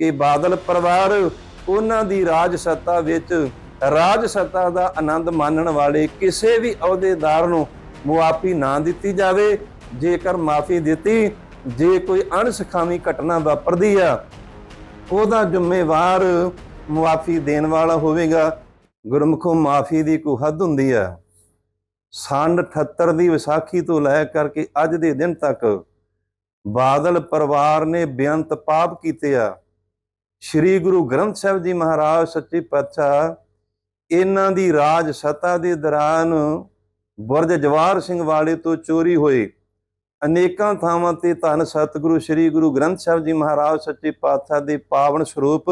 ਕਿ ਬਾਦਲ ਪਰਿਵਾਰ ਉਹਨਾਂ ਦੀ ਰਾਜ ਸੱਤਾ ਵਿੱਚ ਰਾਜ ਸੱਤਾ ਦਾ ਆਨੰਦ ਮਾਣਨ ਵਾਲੇ ਕਿਸੇ ਵੀ ਅਹੁਦੇਦਾਰ ਨੂੰ ਮੁਆਫੀ ਨਾ ਦਿੱਤੀ ਜਾਵੇ, ਜੇਕਰ ਮਾਫੀ ਦਿੱਤੀ, ਜੇ ਕੋਈ ਅਣਸਖਾਵੀ ਘਟਨਾ ਵਾਪਰਦੀ ਆ, ਉਹਦਾ ਜ਼ਿੰਮੇਵਾਰ ਮੁਆਫੀ ਦੇਣ ਵਾਲਾ ਹੋਵੇਗਾ। ਗੁਰਮੁਖੋ ਮਾਫੀ ਦੀ ਕੋਈ ਹੱਦ ਹੁੰਦੀ ਆ। ਸੰਨ 78 ਦੀ ਵਿਸਾਖੀ ਤੋਂ ਲੈ ਕਰਕੇ ਅੱਜ ਦੇ ਦਿਨ ਤੱਕ ਬਾਦਲ ਪਰਿਵਾਰ ਨੇ ਬੇਅੰਤ ਪਾਪ ਕੀਤੇ ਆ। ਸ੍ਰੀ ਗੁਰੂ ਗ੍ਰੰਥ ਸਾਹਿਬ ਜੀ ਮਹਾਰਾਜ ਸੱਚੇ ਪਾਤਸ਼ਾਹ, ਇਹਨਾਂ ਦੀ ਰਾਜ ਸਤਾ ਦੇ ਦੌਰਾਨ ਬੁਰਜ ਜਵਾਰ ਸਿੰਘ ਵਾਲੇ ਤੋਂ ਚੋਰੀ ਹੋਏ। ਅਨੇਕਾਂ ਥਾਵਾਂ ਤੇ ਧੰਨ ਸਤਿਗੁਰੂ ਸ੍ਰੀ ਗੁਰੂ ਗ੍ਰੰਥ ਸਾਹਿਬ ਜੀ ਮਹਾਰਾਜ ਸੱਚੇ ਪਾਤਸ਼ਾਹ ਦੇ ਪਾਵਨ ਸਰੂਪ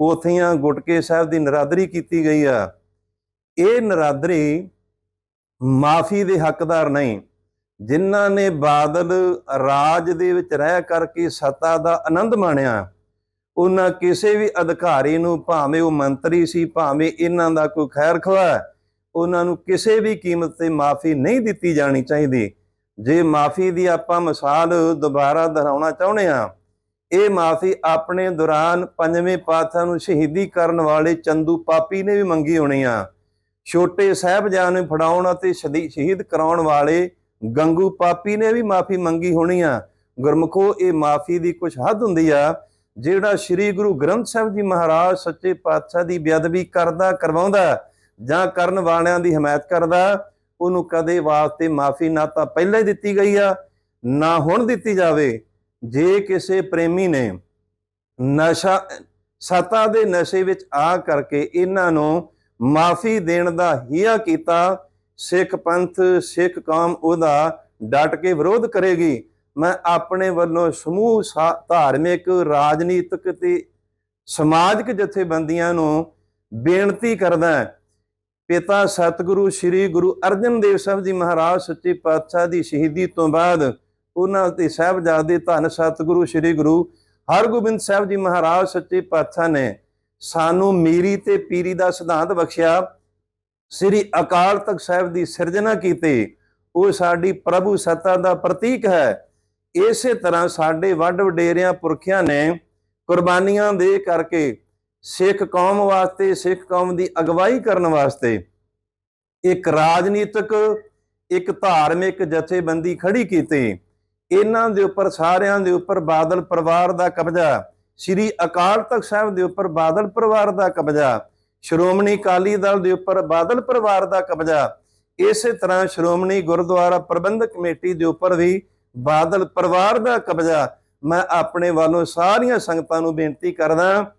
ਪੋਥੀਆਂ ਗੁਟਕੇ ਸਾਹਿਬ ਦੀ ਨਰਾਦਰੀ ਕੀਤੀ ਗਈ ਆ। ਇਹ ਨਰਾਦਰੀ ਮਾਫੀ ਦੇ ਹੱਕਦਾਰ ਨਹੀਂ, ਜਿਨ੍ਹਾਂ ਨੇ ਬਾਦਲ ਰਾਜ ਦੇ ਵਿੱਚ ਰਹਿ ਕਰਕੇ ਸੱਤਾ ਦਾ ਆਨੰਦ ਮਾਣਿਆ। ਉਹਨਾਂ ਕਿਸੇ ਵੀ ਅਧਿਕਾਰੀ ਨੂੰ, ਭਾਵੇਂ ਉਹ ਮੰਤਰੀ ਸੀ, ਭਾਵੇਂ ਇਹਨਾਂ ਦਾ ਕੋਈ ਖੈਰ ਖਵਾ ਉਹਨਾਂ ਨੂੰ ਕਿਸੇ ਵੀ ਕੀਮਤ ਤੇ ਮਾਫੀ ਨਹੀਂ ਦਿੱਤੀ ਜਾਣੀ ਚਾਹੀਦੀ। ਜੇ ਮਾਫੀ ਦੀ ਆਪਾਂ ਮਿਸਾਲ ਦੁਬਾਰਾ ਦੁਹਰਾਉਣਾ ਚਾਹੁੰਦੇ ਆ ਇਹ ਮਾਫੀ ਆਪਣੇ ਦੌਰਾਨ ਪੰਜਵੇਂ ਪਾਤਸ਼ਾਹ ਨੂੰ ਸ਼ਹੀਦੀ ਕਰਨ ਵਾਲੇ ਚੰਦੂ ਪਾਪੀ ਨੇ ਵੀ ਮੰਗੀ ਹੋਣੀ ਆ। ਛੋਟੇ ਸਾਹਿਬਜ਼ਾਦੇ ਨੂੰ ਫੜਾਉਣ ਅਤੇ ਸ਼ਦੀ- ਸ਼ਹੀਦ ਕਰਾਉਣ ਵਾਲੇ ਗੰਗੂ ਪਾਪੀ ਨੇ ਵੀ ਮਾਫੀ ਮੰਗੀ ਹੋਣੀ ਆ। ਗੁਰਮਖੋ, ਇਹ ਮਾਫੀ ਦੀ ਕੁਝ ਹੱਦ ਹੁੰਦੀ ਆ ਜਿਹੜਾ ਸ੍ਰੀ ਗੁਰੂ ਗ੍ਰੰਥ ਸਾਹਿਬ ਜੀ ਮਹਾਰਾਜ ਸੱਚੇ ਪਾਤਸ਼ਾਹ ਦੀ ਬੇਅਦਬੀ ਕਰਦਾ, ਕਰਵਾਉਂਦਾ, ਜਾਂ ਕਰਨ ਵਾਲਿਆਂ ਦੀ ਹਮਾਇਤ ਕਰਦਾ, ਉਹਨੂੰ ਕਦੇ ਵਾਸਤੇ ਮਾਫੀ ਨਾ ਤਾਂ ਪਹਿਲਾਂ ਹੀ ਦਿੱਤੀ ਗਈ ਆ, ਨਾ ਹੁਣ ਦਿੱਤੀ ਜਾਵੇ। ਜੇ ਕਿਸੇ ਪ੍ਰੇਮੀ ਨੇ ਨਸ਼ਾ, ਸਤਾ ਦੇ ਨਸ਼ੇ ਵਿੱਚ ਆ ਕਰਕੇ ਇਹਨਾਂ ਨੂੰ ਮਾਫੀ ਦੇਣ ਦਾ ਹੀਆ ਕੀਤਾ, ਸਿੱਖ ਪੰਥ, ਸਿੱਖ ਕੌਮ ਉਹਦਾ ਡਟ ਕੇ ਵਿਰੋਧ ਕਰੇਗੀ। ਮੈਂ ਆਪਣੇ ਵੱਲੋਂ ਸਮੂਹ ਸਾ- ਧਾਰਮਿਕ, ਰਾਜਨੀਤਿਕ ਤੇ ਸਮਾਜਿਕ ਜਥੇਬੰਦੀਆਂ ਨੂੰ ਬੇਨਤੀ ਕਰਦਾ ਹਾਂ। ਪਿਤਾ ਸਤਿਗੁਰੂ ਸ੍ਰੀ ਗੁਰੂ ਅਰਜਨ ਦੇਵ ਸਾਹਿਬ ਜੀ ਮਹਾਰਾਜ ਸੱਚੇ ਪਾਤਸ਼ਾਹ ਦੀ ਸ਼ਹੀਦੀ ਤੋਂ ਬਾਅਦ ਉਹਨਾਂ ਦੇ ਸਾਹਿਬਜ਼ਾਦੇ ਧੰਨ ਸਤਿਗੁਰੂ ਸ੍ਰੀ ਗੁਰੂ ਹਰਗੋਬਿੰਦ ਸਾਹਿਬ ਜੀ ਮਹਾਰਾਜ ਸੱਚੇ ਪਾਤਸ਼ਾਹ ਨੇ ਸਾਨੂੰ ਮੀਰੀ ਤੇ ਪੀਰੀ ਦਾ ਸਿਧਾਂਤ ਬਖਸ਼ਿਆ। ਸ੍ਰੀ ਅਕਾਲ ਤਖਤ ਸਾਹਿਬ ਦੀ ਸਿਰਜਣਾ ਕੀਤੀ। ਉਹ ਸਾਡੀ ਪ੍ਰਭੂ ਸੱਤਾ ਦਾ ਪ੍ਰਤੀਕ ਹੈ। ਇਸੇ ਤਰ੍ਹਾਂ ਸਾਡੇ ਵੱਡ ਵਡੇਰਿਆਂ ਪੁਰਖਿਆਂ ਨੇ ਕੁਰਬਾਨੀਆਂ ਦੇ ਕਰਕੇ ਸਿੱਖ ਕੌਮ ਵਾਸਤੇ, ਸਿੱਖ ਕੌਮ ਦੀ ਅਗਵਾਈ ਕਰਨ ਵਾਸਤੇ ਇੱਕ ਰਾਜਨੀਤਿਕ, ਇੱਕ ਧਾਰਮਿਕ ਜਥੇਬੰਦੀ ਖੜੀ ਕੀਤੀ। ਇਹਨਾਂ ਦੇ ਉੱਪਰ, ਸਾਰਿਆਂ ਦੇ ਉੱਪਰ ਬਾਦਲ ਪਰਿਵਾਰ ਦਾ ਕਬਜ਼ਾ, ਸ੍ਰੀ ਅਕਾਲ ਤਖਤ ਸਾਹਿਬ ਦੇ ਉੱਪਰ ਬਾਦਲ ਪਰਿਵਾਰ ਦਾ ਕਬਜ਼ਾ, ਸ਼੍ਰੋਮਣੀ ਅਕਾਲੀ ਦਲ ਦੇ ਉੱਪਰ ਬਾਦਲ ਪਰਿਵਾਰ ਦਾ ਕਬਜ਼ਾ, ਇਸੇ ਤਰ੍ਹਾਂ ਸ਼੍ਰੋਮਣੀ ਗੁਰਦੁਆਰਾ ਪ੍ਰਬੰਧਕ ਕਮੇਟੀ ਦੇ ਉੱਪਰ ਵੀ ਬਾਦਲ ਪਰਿਵਾਰ ਦਾ ਕਬਜ਼ਾ। ਮੈਂ ਆਪਣੇ ਵੱਲੋਂ ਸਾਰੀਆਂ ਸੰਗਤਾਂ ਨੂੰ ਬੇਨਤੀ ਕਰਦਾ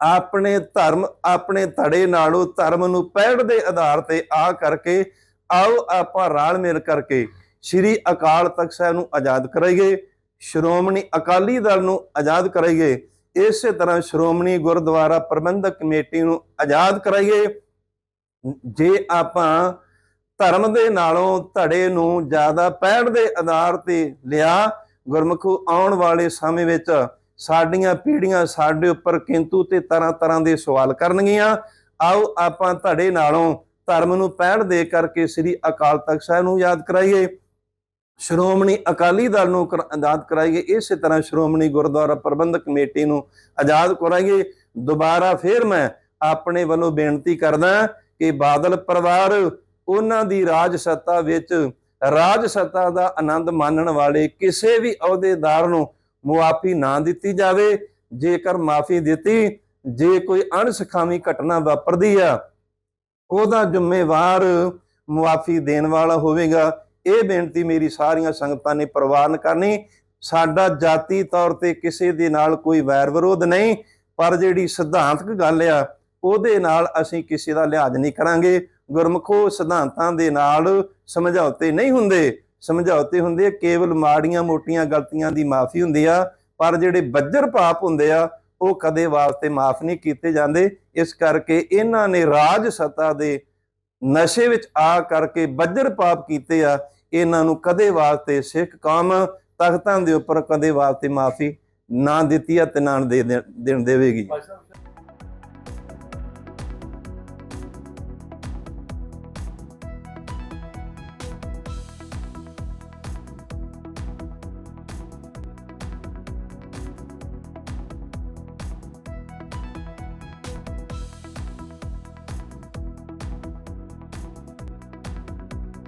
ਆਪਣੇ ਧਰਮ, ਆਪਣੇ ਧੜੇ ਨਾਲੋਂ ਧਰਮ ਨੂੰ ਪਹਿੜ ਦੇ ਆਧਾਰ ਤੇ ਆ ਕਰਕੇ ਆਓ ਆਪਾਂ ਰਲ ਮਿਲ ਕਰਕੇ ਸ੍ਰੀ ਅਕਾਲ ਤਖਤ ਸਾਹਿਬ ਨੂੰ ਆਜ਼ਾਦ ਕਰਾਈਏ, ਸ਼੍ਰੋਮਣੀ ਅਕਾਲੀ ਦਲ ਨੂੰ ਆਜ਼ਾਦ ਕਰਾਈਏ, ਇਸੇ ਤਰ੍ਹਾਂ ਸ਼੍ਰੋਮਣੀ ਗੁਰਦੁਆਰਾ ਪ੍ਰਬੰਧਕ ਕਮੇਟੀ ਨੂੰ ਆਜ਼ਾਦ ਕਰਾਈਏ। ਜੇ ਆਪਾਂ ਧਰਮ ਦੇ ਨਾਲੋਂ ਧੜੇ ਨੂੰ ਜ਼ਿਆਦਾ ਪਹਿੜ ਦੇ ਆਧਾਰ ਤੇ ਲਿਆ ਗੁਰਮੁਖੋ ਆਉਣ ਵਾਲੇ ਸਮੇਂ ਵਿੱਚ ਸਾਡੀਆਂ ਪੀੜ੍ਹੀਆਂ ਸਾਡੇ ਉੱਪਰ ਕਿੰਤੂ ਤੇ ਤਰ੍ਹਾਂ ਤਰ੍ਹਾਂ ਦੇ ਸਵਾਲ ਕਰਨਗੀਆਂ। ਆਓ ਆਪਾਂ ਧੜੇ ਨਾਲੋਂ ਧਰਮ ਨੂੰ ਪਹਿੜ ਦੇ ਕਰਕੇ ਸ੍ਰੀ ਅਕਾਲ ਤਖਤ ਸਾਹਿਬ ਨੂੰ ਯਾਦ ਕਰਾਈਏ। ਸ਼੍ਰੋਮਣੀ ਅਕਾਲੀ ਦਲ ਨੂੰ ਕਰ- ਆਜ਼ਾਦ ਕਰਾਈਏ। ਇਸੇ ਤਰ੍ਹਾਂ ਸ਼੍ਰੋਮਣੀ ਗੁਰਦੁਆਰਾ ਪ੍ਰਬੰਧਕ ਕਮੇਟੀ ਨੂੰ ਆਜ਼ਾਦ ਕਰਾਈਏ। ਦੁਬਾਰਾ ਫੇਰ ਮੈਂ ਆਪਣੇ ਵੱਲੋਂ ਬੇਨਤੀ ਕਰਦਾ ਕਿ ਬਾਦਲ ਪਰਿਵਾਰ ਉਹਨਾਂ ਦੀ ਰਾਜ ਸੱਤਾ ਵਿੱਚ ਰਾਜ ਸੱਤਾ ਦਾ ਆਨੰਦ ਮਾਣਨ ਵਾਲੇ ਕਿਸੇ ਵੀ ਅਹੁਦੇਦਾਰ ਨੂੰ ਮੁਆਫੀ ਨਾ ਦਿੱਤੀ ਜਾਵੇ। ਜੇਕਰ ਮਾਫੀ ਦਿੱਤੀ, ਜੇ ਕੋਈ ਅਣਸਖਾਵੀ ਘਟਨਾ ਵਾਪਰਦੀ ਆ, ਉਹਦਾ ਜ਼ਿੰਮੇਵਾਰ ਮੁਆਫੀ ਦੇਣ ਵਾਲਾ ਹੋਵੇਗਾ। ਇਹ ਬੇਨਤੀ ਮੇਰੀ ਸਾਰੀਆਂ ਸੰਗਤਾਂ ਨੇ ਪ੍ਰਵਾਨ ਕਰਨੀ। ਸਾਡਾ ਜਾਤੀ ਤੌਰ ਤੇ ਕਿਸੇ ਦੇ ਨਾਲ ਕੋਈ ਵੈਰ ਵਿਰੋਧ ਨਹੀਂ, ਪਰ ਜਿਹੜੀ ਸਿਧਾਂਤਕ ਗੱਲ ਆ, ਉਹਦੇ ਨਾਲ ਅਸੀਂ ਕਿਸੇ ਦਾ ਲਿਹਾਜ਼ ਨਹੀਂ ਕਰਾਂਗੇ। ਗੁਰਮਖੋ ਸਿਧਾਂਤਾਂ ਦੇ ਨਾਲ ਸਮਝੌਤੇ ਨਹੀਂ ਹੁੰਦੇ। ਸਮਝੌਤੇ ਹੁੰਦੇ ਆ, ਕੇਵਲ ਮਾੜੀਆਂ ਮੋਟੀਆਂ ਗਲਤੀਆਂ ਦੀ ਮਾਫੀ ਹੁੰਦੀ ਆ, ਪਰ ਜਿਹੜੇ ਬੱਜਰ ਪਾਪ ਹੁੰਦੇ ਆ, ਉਹ ਕਦੇ ਵਾਸਤੇ ਮਾਫ ਨਹੀਂ ਕੀਤੇ ਜਾਂਦੇ। ਇਸ ਕਰਕੇ ਇਹਨਾਂ ਨੇ ਰਾਜ ਸੱਤਾ ਦੇ ਨਸ਼ੇ ਵਿੱਚ ਆ ਕਰਕੇ ਬੱਜਰ ਪਾਪ ਕੀਤੇ ਆ। ਇਹਨਾਂ ਨੂੰ ਕਦੇ ਵਾਸਤੇ ਸਿੱਖ ਕੌਮ ਤਖਤਾਂ ਦੇ ਉੱਪਰ ਕਦੇ ਵਾਸਤੇ ਮਾਫੀ ਨਾ ਦਿੱਤੀ ਆ ਤੇ ਨਾ ਦੇ ਦੇਣ ਦੇਵੇਗੀ।